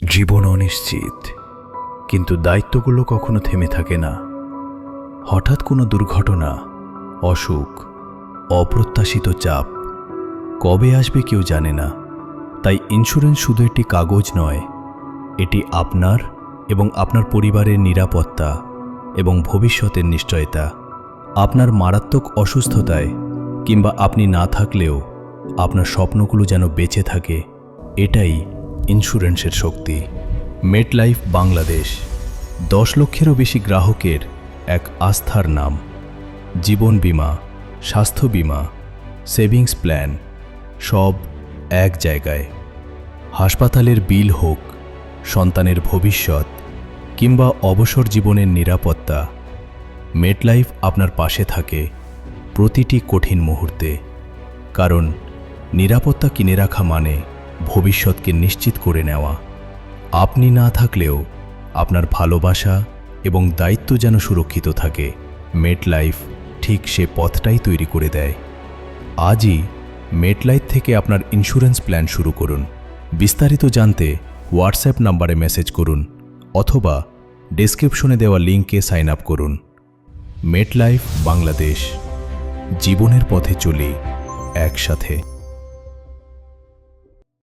জীবন অনিশ্চিত কিন্তু দায়িত্বগুলো কখনো থেমে থাকে না। হঠাৎ কোনো দুর্ঘটনা, অসুখ, অপ্রত্যাশিত চাপ, কবে আসবে কেউ জানে না, তাই ইন্স্যুরেন্স শুধু একটি কাগজ নয়, এটি আপনার এবং আপনার পরিবারের নিরাপত্তা এবং ভবিষ্যতের নিশ্চয়তা, আপনার মারাত্মক অসুস্থতায় কিংবা আপনি না থাকলেও আপনার স্বপ্নগুলো যেন বেঁচে থাকে, এটাই ইন্স্যুরেন্সের শক্তি। মেটলাইফ বাংলাদেশ, দশ লক্ষেরও বেশি গ্রাহকের এক আস্থার নাম। জীবন বীমা, স্বাস্থ্য বীমা, সেভিংস প্ল্যান, সব এক জায়গায়। হাসপাতালের বিল হোক, সন্তানের ভবিষ্যৎ, কিংবা অবসর জীবনের নিরাপত্তা মেটলাইফ আপনার পাশে থাকে প্রতিটি কঠিন মুহূর্তে। কারণ নিরাপত্তা কিনে রাখা মানে ভবিষ্যৎকে নিশ্চিত করে নেওয়া। আপনি না থাকলেও আপনার ভালোবাসা এবং দায়িত্ব যেন সুরক্ষিত থাকে মেটলাইফ ঠিক সে পথটাই তৈরি করে দেয়। আজই মেটলাইফ থেকে আপনার ইন্স্যুরেন্স প্ল্যান শুরু করুন। বিস্তারিত জানতে হোয়াটসঅ্যাপ নাম্বারে মেসেজ করুন অথবা ডেসক্রিপশনে দেওয়া লিঙ্কে সাইন আপ করুন। মেটলাইফ বাংলাদেশ, জীবনের পথে চলি একসাথে।